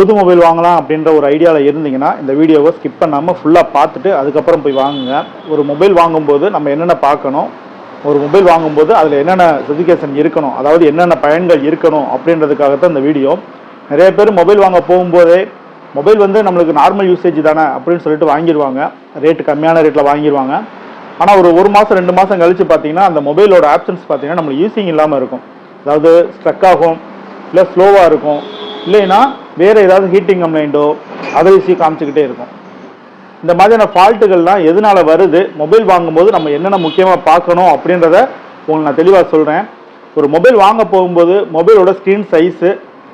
புது மொபைல் வாங்கலாம் அப்படின்ற ஒரு ஐடியாவில் இருந்தீங்கன்னா இந்த வீடியோவை ஸ்கிப் பண்ணாமல் ஃபுல்லாக பார்த்துட்டு அதுக்கப்புறம் போய் வாங்குங்க. ஒரு மொபைல் வாங்கும்போது நம்ம என்னென்ன பார்க்கணும்? ஒரு மொபைல் வாங்கும்போது அதில் என்னென்ன ஸ்பெசிஃபிகேஷன் இருக்கணும்? அதாவது என்னென்ன பயன்கள் இருக்கணும்? அப்படின்றதுக்காக தான் இந்த வீடியோ. நிறைய பேர் மொபைல் வாங்க போகும்போதே மொபைல் வந்து நம்மளுக்கு நார்மல் யூசேஜ் தானே அப்படின்னு சொல்லிட்டு வாங்கிடுவாங்க ரேட்டு கம்மியான ரேட்டில் வாங்கிடுவாங்க ஆனால் ஒரு ஒரு மாதம் ரெண்டு மாதம் கழித்து பார்த்தீங்கன்னா அந்த மொபைலோட ஆப்ஷன்ஸ் பார்த்தீங்கன்னா நம்மளுக்கு யூஸிங் இல்லாமல் இருக்கும். அதாவது ஸ்ட்ரக் ஆகும் இல்லை ஸ்லோவாக இருக்கும். இல்லைன்னா வேறு ஏதாவது ஹீட்டிங் கம்ப்ளைண்ட்டோ அதை விஷயம் காமிச்சிக்கிட்டே இருக்கும். இந்த மாதிரியான ஃபால்ட்டுகள்லாம் எதனால வருது மொபைல் வாங்கும்போது நம்ம என்னென்ன முக்கியமாக பார்க்கணும் அப்படின்றத உங்களுக்கு நான் தெளிவாக சொல்கிறேன் ஒரு மொபைல் வாங்க போகும்போது மொபைலோட ஸ்க்ரீன் சைஸு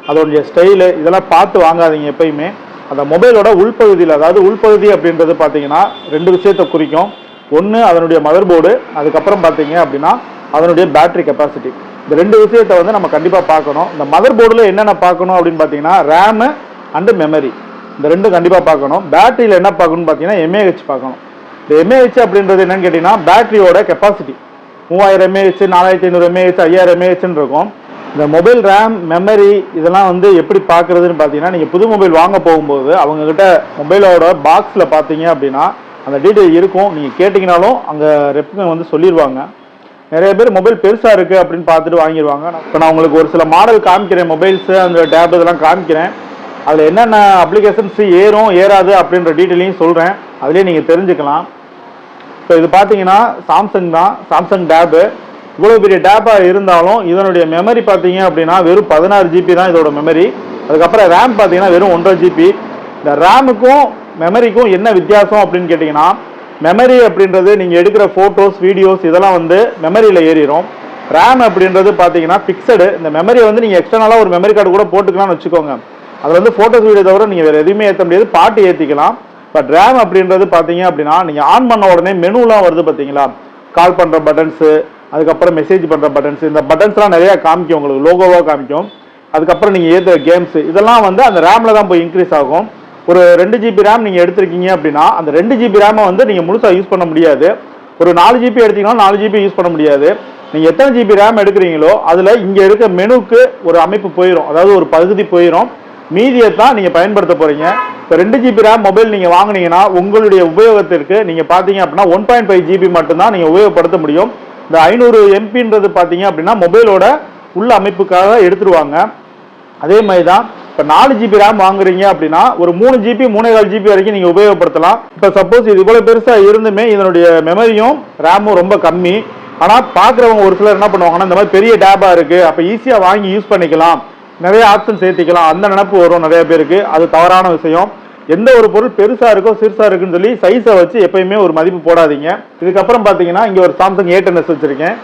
அதோடைய ஸ்டைலு இதெல்லாம் பார்த்து வாங்காதீங்க எப்பயுமே. அந்த மொபைலோட உள்பகுதியில் அதாவது உள்பகுதி அப்படின்றது பார்த்தீங்கன்னா ரெண்டு விஷயத்தை குறிக்கும். ஒன்று அதனுடைய மதர் போர்டு அதுக்கப்புறம் பார்த்தீங்க அப்படின்னா அதனுடைய பேட்டரி கெப்பாசிட்டி இந்த ரெண்டு விஷயத்தை வந்து நம்ம கண்டிப்பாக பார்க்கணும். இந்த மதர் போர்டில் என்னென்ன பார்க்கணும் அப்படின்னு பார்த்தீங்கன்னா ரேமு அண்டு மெமரி இந்த ரெண்டும் கண்டிப்பாக பார்க்கணும். பேட்டரியில் என்ன பார்க்கணும்னு பார்த்தீங்கன்னா எம்ஏஹெச் பார்க்கணும். இந்த எம்ஏஹெச் அப்படின்றது என்னன்னு கேட்டிங்கன்னா பேட்டரியோட கெப்பாசிட்டி மூவாயிரம் எம்ஏஹெச் நாலாயிரத்தி ஐநூறு எம்ஏஹெச் ஐயாயிரம் எம்ஏஹெச்னு இருக்கும். இந்த மொபைல் ரேம் மெமரி இதெல்லாம் வந்து எப்படி பார்க்குறதுன்னு பார்த்தீங்கன்னா நீங்கள் புது மொபைல் வாங்க போகும்போது அவங்கக்கிட்ட மொபைலோட பாக்ஸில் பார்த்தீங்க அப்படின்னா அந்த டீட்டெயில் இருக்கும். நீங்கள் கேட்டிங்கனாலும் அங்கே ரெப்புங்க வந்து சொல்லிடுவாங்க நிறைய பேர் மொபைல் பெருசாக இருக்குது அப்படின்னு பார்த்துட்டு வாங்கிடுவாங்க இப்போ நான் உங்களுக்கு ஒரு சில மாடல் காமிக்கிறேன் மொபைல்ஸு அந்த டேப் இதெல்லாம் காமிக்கிறேன். அதில் என்னென்ன அப்ளிகேஷன்ஸு ஏறும் ஏறாது அப்படின்ற டீட்டெயிலையும் சொல்கிறேன் அதுலேயே நீங்கள் தெரிஞ்சுக்கலாம். இப்போ இது பார்த்தீங்கன்னா சாம்சங் தான் சாம்சங் டேபு இவ்வளோ பெரிய டேப்பாக இருந்தாலும் இதனுடைய மெமரி பார்த்தீங்க அப்படின்னா வெறும் பதினாறு ஜிபி தான் இதோட மெமரி அதுக்கப்புறம் ரேம் பார்த்தீங்கன்னா வெறும் ஒன்றரை ஜிபி இந்த ரேமுக்கும் மெமரிக்கும் என்ன வித்தியாசம் அப்படின்னு கேட்டிங்கன்னா மெமரி அப்படின்றது நீங்கள் எடுக்கிற ஃபோட்டோஸ் வீடியோஸ் இதெல்லாம் வந்து மெமரியில் ஏறிடும் ரேம் அப்படின்றது பார்த்தீங்கன்னா ஃபிக்ஸடு இந்த மெமரியை வந்து நீங்கள் எக்ஸ்டர்னலாக ஒரு மெமரி கார்டு கூட போட்டுக்கலாம்னு வச்சுக்கோங்க. அதில் வந்து ஃபோட்டோஸ் வீடியோ தவிர நீங்கள் வேறு எதுவுமே ஏற்ற முடியாது. பாட்டு ஏற்றிக்கலாம் பட் ரேம் அப்படின்றது பார்த்தீங்க அப்படின்னா நீங்கள் ஆன் பண்ண உடனே மெனுலாம் வருது பார்த்தீங்களா கால் பண்ணுற பட்டன்ஸு அதுக்கப்புறம் மெசேஜ் பண்ணுற பட்டன்ஸ் இந்த பட்டன்ஸ்லாம் நிறையா காமிக்கும் உங்களுக்கு லோகோவாக காமிக்கும். அதுக்கப்புறம் நீங்கள் ஏற்றுற கேம்ஸு இதெல்லாம் வந்து அந்த ரேமில் தான் போய் இன்க்ரீஸ் ஆகும். ஒரு ரெண்டு ஜிபி ரேம் நீங்கள் எடுத்திருக்கீங்க அப்படின்னா அந்த ரெண்டு ஜிபி ரேமை வந்து நீங்கள் முழுசாக யூஸ் பண்ண முடியாது. ஒரு நாலு ஜிபி எடுத்தீங்கன்னா நாலு ஜிபி யூஸ் பண்ண முடியாது. நீங்கள் எத்தனை ஜிபி ரேம் எடுக்கிறீங்களோ அதில் இங்கே இருக்க மெனுக்கு ஒரு அமைப்பு போயிடும் அதாவது ஒரு பகுதி போயிடும் மீதியை தான் நீங்கள் பயன்படுத்த போகிறீங்க இப்போ ரெண்டு ஜிபி ரேம் மொபைல் நீங்கள் வாங்குனீங்கன்னா உங்களுடைய உபயோகத்திற்கு நீங்கள் பார்த்தீங்க அப்படின்னா ஒன் பாயிண்ட் ஃபைவ் ஜிபி மட்டும்தான் நீங்கள் உபயோகப்படுத்த முடியும். இந்த ஐநூறு எம்பின்றது பார்த்தீங்க அப்படின்னா மொபைலோட உள்ள அமைப்புக்காக எடுத்துருவாங்க. அதே மாதிரி தான் இப்போ நாலு ஜிபி ரேம் வாங்குறீங்க அப்படின்னா ஒரு மூணு ஜிபி மூணேகால் ஜிபி வரைக்கும் நீங்கள் உபயோகப்படுத்தலாம். இப்போ சப்போஸ் இது இவ்வளோ பெருசாக இருந்துமே இதனுடைய மெமரியும் ரேமும் ரொம்ப கம்மி. ஆனால் பார்க்குறவங்க ஒரு சிலர் என்ன பண்ணுவாங்கன்னா இந்த மாதிரி பெரிய டேபாக இருக்குது அப்போ ஈஸியாக வாங்கி யூஸ் பண்ணிக்கலாம். நிறைய ஆப்ஷன் சேர்த்திக்கலாம். அந்த நினப்பு வரும் நிறைய பேருக்கு. அது தவறான விஷயம். எந்த ஒரு பொருள் பெருசாக இருக்கோ சிறுசாக இருக்குன்னு சொல்லி சைஸை வச்சு எப்பயுமே ஒரு மதிப்பு போடாதீங்க. இதுக்கப்புறம் பார்த்தீங்கன்னா இங்கே ஒரு சாம்சங் ஏ டென் எஸ் வச்சுருக்கேன்.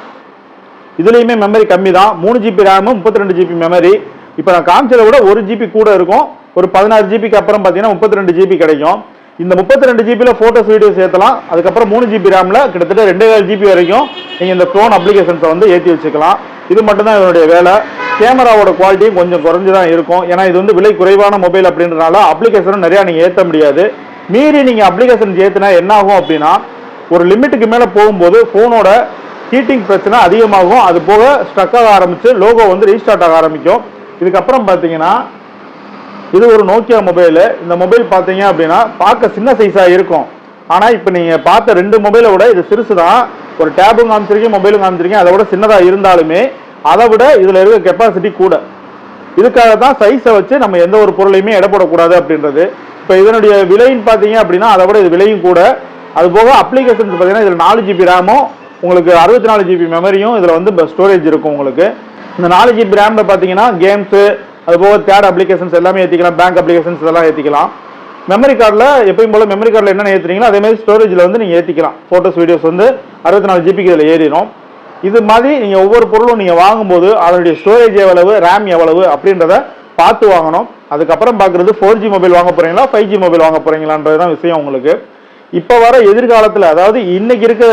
இதுலேயுமே மெமரி கம்மி தான் மூணு ஜிபி ரேமு முப்பத்தி ரெண்டு ஜிபி மெமரி இப்போ நான் காமிச்சதை விட ஒரு ஜிபி கூட இருக்கும். ஒரு பதினாறு ஜிபிக்கு அப்புறம் பார்த்தீங்கன்னா முப்பத்தி ரெண்டு ஜிபி கிடைக்கும். இந்த முப்பத்தி ரெண்டு ஜிபியில் ஃபோட்டோஸ் வீடியோஸ் ஏற்றலாம் அதுக்கப்புறம் மூணு ஜிபி ரேமில் கிட்டத்தட்ட ரெண்டே ஜிபி வரைக்கும் நீங்கள் இந்த ஃபோன் அப்ளிகேஷன்ஸை வந்து ஏற்றி வச்சுக்கலாம். இது மட்டும்தான் இதனுடைய வேலை. கேமராவோட குவாலிட்டியும் கொஞ்சம் குறைஞ்சு தான் இருக்கும். ஏன்னா இது வந்து விலை குறைவான மொபைல் அப்படின்றனால அப்ளிகேஷனும் நிறையா நீங்கள் ஏற்ற முடியாது. மீறி நீங்கள் அப்ளிகேஷன் ஏற்றினா என்ன ஆகும் அப்படின்னா ஒரு லிமிட்டுக்கு மேலே போகும்போது ஃபோனோட ஹீட்டிங் பிரச்சனை அதிகமாகும். அது போக ஸ்ட்ரக் ஆக ஆரம்பித்து லோகோ வந்து ரீஸ்டார்ட் ஆக ஆரம்பிக்கும். இதுக்கப்புறம் பார்த்தீங்கன்னா இது ஒரு நோக்கியா மொபைலு இந்த மொபைல் பார்த்தீங்க அப்படின்னா பார்க்க சின்ன சைஸாக இருக்கும். ஆனால் இப்போ நீங்கள் பார்த்த ரெண்டு மொபைலை விட இது சிறுசு தான். ஒரு டேபும் காமிச்சிருக்கேன் மொபைலும் காமிச்சிருக்கேன் அதை விட சின்னதாக இருந்தாலுமே அதை விட இதில் இருக்க கெப்பாசிட்டி கூட. இதுக்காக தான் சைஸை வச்சு நம்ம எந்த ஒரு பொருளையுமே எடை போடக்கூடாது அப்படின்றது. இப்போ இதனுடைய விலைன்னு பார்த்தீங்க அப்படின்னா அதை விட இது விலையும் கூட. அது போக அப்ளிகேஷன்ஸ் பார்த்தீங்கன்னா இதில் நாலு ஜிபி ரேமும் உங்களுக்கு அறுபத்தி நாலு ஜிபி மெமரியும் இதில் வந்து ஸ்டோரேஜ் இருக்கும் உங்களுக்கு. இந்த நாலு ஜிபி ரேமில் பார்த்தீங்கன்னா கேம்ஸு அது போக தேர்ட் அப்ளிகேஷன்ஸ் எல்லாமே ஏற்றிக்கலாம் பேங்க் அப்ளிகேஷன்ஸ் இதெல்லாம் ஏற்றிக்கலாம் மெமரி கார்டில் எப்பயும் போல மெமரி கார்டில் என்னென்ன ஏற்றுறீங்களோ அதே மாதிரி ஸ்டோரேஜில் வந்து நீங்கள் ஏற்றிக்கலாம் ஃபோட்டோஸ் வீடியோஸ் வந்து அறுபத்தி நாலு ஜிபிக்கு இதில் ஏறிடும். இது மாதிரி நீங்கள் ஒவ்வொரு பொருளும் நீங்கள் வாங்கும்போது அதனுடைய ஸ்டோரேஜ் எவ்வளவு ரேம் எவ்வளவு அப்படின்றத பார்த்து வாங்கணும். அதுக்கப்புறம் பார்க்குறது ஃபோர் ஜி மொபைல் வாங்க போகிறீங்களா ஃபைவ் ஜி மொபைல் வாங்க போகிறீங்களான்றது தான் விஷயம் உங்களுக்கு. இப்போ வர எதிர்காலத்தில் அதாவது இன்னைக்கு இருக்க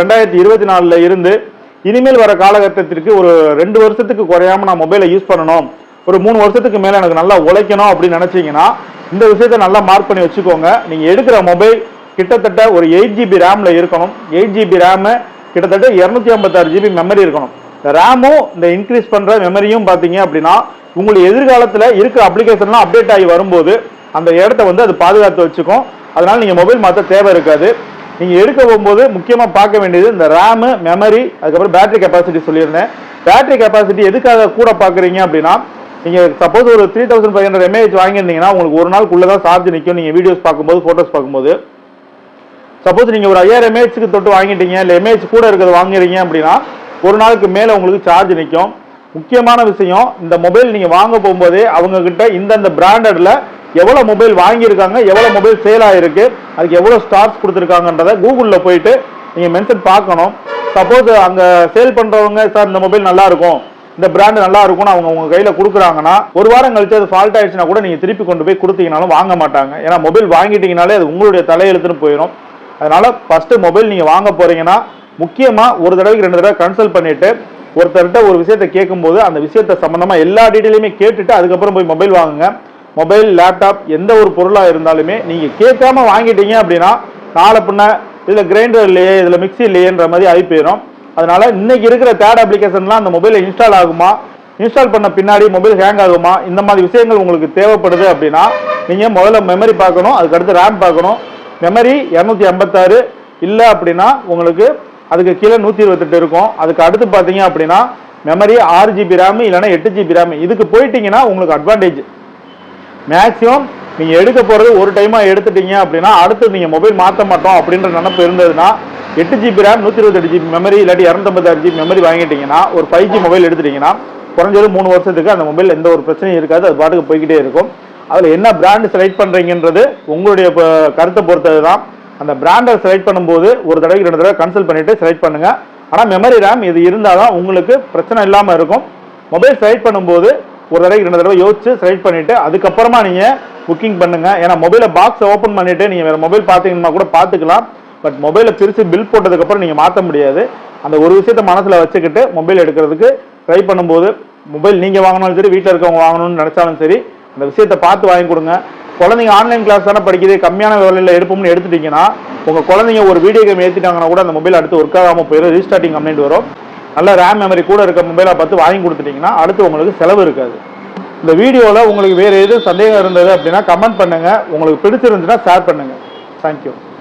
ரெண்டாயிரத்தி இருபத்தி நாலில் இருந்து இனிமேல் வர காலகட்டத்திற்கு ஒரு ரெண்டு வருஷத்துக்கு குறையாம நான் மொபைலை யூஸ் பண்ணணும். ஒரு மூணு வருஷத்துக்கு மேலே எனக்கு நல்லா உழைக்கணும் அப்படின்னு நினச்சிங்கன்னா இந்த விஷயத்தை நல்லா மார்க் பண்ணி வச்சுக்கோங்க. நீங்கள் எடுக்கிற மொபைல் கிட்டத்தட்ட ஒரு எயிட் ஜிபி ரேமில் இருக்கணும். எயிட் ஜிபி ரேமு கிட்டத்தட்ட இரநூத்தி ஐம்பத்தாறு ஜிபி மெமரி இருக்கணும். ரேமும் இந்த இன்க்ரீஸ் பண்ணுற மெமரியும் பார்த்தீங்க அப்படின்னா உங்களுக்கு எதிர்காலத்தில் இருக்கிற அப்ளிகேஷன்லாம் அப்டேட் ஆகி வரும்போது அந்த இடத்த வந்து அது பாதுகாத்து வச்சுக்கும். அதனால நீங்கள் மொபைல் மாற்ற தேவை இருக்காது. நீங்கள் எடுக்க போகும்போது முக்கியமாக பார்க்க வேண்டியது இந்த ரேமு மெமரி அதுக்கப்புறம் பேட்டரி கெப்பாசிட்டி சொல்லியிருந்தேன். பேட்டரி கெப்பாசிட்டி எதுக்காக கூட பார்க்குறீங்க அப்படின்னா நீங்கள் சப்போஸ் ஒரு three thousand five hundred mAh வாங்கியிருந்தீங்கன்னா உங்களுக்கு ஒரு நாளுக்குள்ளே தான் சார்ஜ் நிற்கும் நீங்கள் வீடியோஸ் பார்க்கும்போது ஃபோட்டோஸ் பார்க்கும்போது. சப்போஸ் நீங்கள் ஒரு ஐயாயிரம் எம்ஏஹெச்சுக்கு தொட்டு வாங்கிட்டீங்க இல்லை எம்ஏஹெச் கூட இருக்கிறது வாங்குறீங்க அப்படின்னா ஒரு நாளுக்கு மேலே உங்களுக்கு சார்ஜ் நிற்கும் முக்கியமான விஷயம் இந்த மொபைல் நீங்கள் வாங்க போகும்போதே அவங்கக்கிட்ட இந்தந்த பிராண்டடில் எவ்வளோ மொபைல் வாங்கியிருக்காங்க எவ்வளோ மொபைல் சேல் ஆகிருக்கு அதுக்கு எவ்வளோ ஸ்டார்ஸ் கொடுத்துருக்காங்கன்றத கூகுளில் போயிட்டு நீங்கள் மென்ஷன் பார்க்கணும். சப்போஸ் அங்கே சேல் பண்ணுறவங்க சார் இந்த மொபைல் நல்லா இருக்கும் இந்த பிராண்டு நல்லா இருக்கும்னு அவங்க உங்க கையில கொடுக்குறாங்கன்னா ஒரு வாரம் கழிச்சு அது ஃபால்ட் ஆயிடுச்சுன்னா கூட நீங்க திருப்பி கொண்டு போய் கொடுத்தீங்கனாலும் வாங்க மாட்டாங்க. ஏன்னா மொபைல் வாங்கிட்டீங்கனாலே அது உங்களுடைய தலையெழுத்துன்னு போயிடும் அதனால ஃபர்ஸ்ட் மொபைல் நீங்க வாங்க போறீங்கன்னா முக்கியமா ஒரு தடவைக்கு ரெண்டு தடவை கன்சல்ட் பண்ணிட்டு ஒருத்தர்கிட்ட ஒரு விஷயத்தை கேட்கும்போது அந்த விஷயத்தை சம்பந்தமா எல்லா டீட்டெயிலுமே கேட்டுட்டு அதுக்கப்புறம் போய் மொபைல் வாங்குங்க. மொபைல் லேப்டாப் எந்த ஒரு பொருளாக இருந்தாலுமே நீங்கள் கேட்காம வாங்கிட்டீங்க அப்படின்னா நாளை பின்ன இதில் கிரைண்டர் இல்லையே இதில் மிக்ஸி இல்லையேன்ற மாதிரி ஆகி போயிடும். அதனால இன்னைக்கு இருக்கிற தேர்ட் அப்ளிகேஷன்லாம் அந்த மொபைலில் இன்ஸ்டால் ஆகுமா? இன்ஸ்டால் பண்ண பின்னாடி மொபைல் ஹேங் ஆகுமா? இந்த மாதிரி விஷயங்கள் உங்களுக்கு தேவைப்படுது அப்படின்னா நீங்கள் முதல்ல மெமரி பார்க்கணும் அதுக்கடுத்து ரேம் பார்க்கணும். மெமரி இரநூத்தி ஐம்பத்தாறு இல்லை அப்படின்னா உங்களுக்கு அதுக்கு கீழே நூற்றி இருபத்தெட்டு இருக்கும். அதுக்கு அடுத்து பார்த்தீங்க அப்படின்னா மெமரி ஆறு ஜிபி ரேமு இல்லைன்னா எட்டு ஜிபி ரேமு இதுக்கு போயிட்டீங்கன்னா உங்களுக்கு அட்வான்டேஜ் மேக்ஸிமம் நீங்கள் எடுக்க போகிறது ஒரு டைமாக எடுத்துட்டீங்க அப்படின்னா அடுத்து நீங்கள் மொபைல் மாற்ற மாட்டோம் அப்படின்ற நினப்பு இருந்ததுன்னா எட்டு ஜிபி ரேம் நூற்றி இருபத்தெட்டு ஜிபி மெமரி இல்லாட்டி இரநூத்தம்பத்தாறு ஜிபி மெமரி வாங்கிட்டீங்கன்னா ஒரு ஃபைவ் ஜி மொபைல் எடுத்துட்டீங்கன்னா குறைஞ்சது மூணு வருஷத்துக்கு அந்த மொபைல் எந்த ஒரு பிரச்சனையும் இருக்காது அது பாட்டுக்கு போய்கிட்டே இருக்கும். அதில் என்ன பிராண்டு செலக்ட் பண்ணுறீங்கன்றது உங்களுடைய கருத்தை பொறுத்தது தான் அந்த பிராண்டை செலக்ட் பண்ணும்போது ஒரு தடவைக்கு ரெண்டு தடவை கன்சல்ட் பண்ணிவிட்டு செலக்ட் பண்ணுங்கள் ஆனால் மெமரி ரேம் இது இருந்தால் தான் உங்களுக்கு பிரச்சனை இல்லாமல் இருக்கும். மொபைல் செலக்ட் பண்ணும்போது ஒரு தடவை ரெண்டு தடவை யோசிச்சு செலக்ட் பண்ணிட்டு அதுக்கப்புறமா நீங்க புக்கிங் பண்ணுங்க. ஏன்னா மொபைலை பாக்ஸ் ஓப்பன் பண்ணிட்டு நீங்க வேற மொபைல் பார்த்தீங்கன்னா கூட பார்த்துக்கலாம். பட் மொபைலை பிரித்து பில் போட்டதுக்கப்புறம் நீங்கள் மாற்ற முடியாது. அந்த ஒரு விஷயத்த மனசில் வச்சுக்கிட்டு மொபைல் எடுக்கிறதுக்கு ட்ரை பண்ணும்போது மொபைல் நீங்கள் வாங்கினாலும் சரி வீட்டில் இருக்கவங்க வாங்கணும்னு நினச்சாலும் சரி அந்த விஷயத்தை பார்த்து வாங்கி கொடுங்க. குழந்தைங்க ஆன்லைன் கிளாஸ் தானே படிக்குது கம்மியான வேலையில் எடுப்போம்னு எடுத்துட்டீங்கன்னா உங்கள் குழந்தைங்க ஒரு வீடியோ கேம் ஏற்றிட்டாங்கன்னா கூட அந்த மொபைல் அடுத்து ஒர்க் ஆகாமல் போயிடும் ரீஸ்டார்டிங் கம்ப்ளைண்ட் வரும். நல்ல ரேம் மெமரி கூட இருக்க மொபைலாக பார்த்து வாங்கி கொடுத்துட்டிங்கன்னா அடுத்து உங்களுக்கு செலவு இருக்காது. இந்த வீடியோவில் உங்களுக்கு வேறு எதுவும் சந்தேகம் இருந்தது அப்படின்னா கமெண்ட் பண்ணுங்கள் உங்களுக்கு பிடிச்சிருந்துச்சுன்னா ஷேர் பண்ணுங்கள் தேங்க்யூ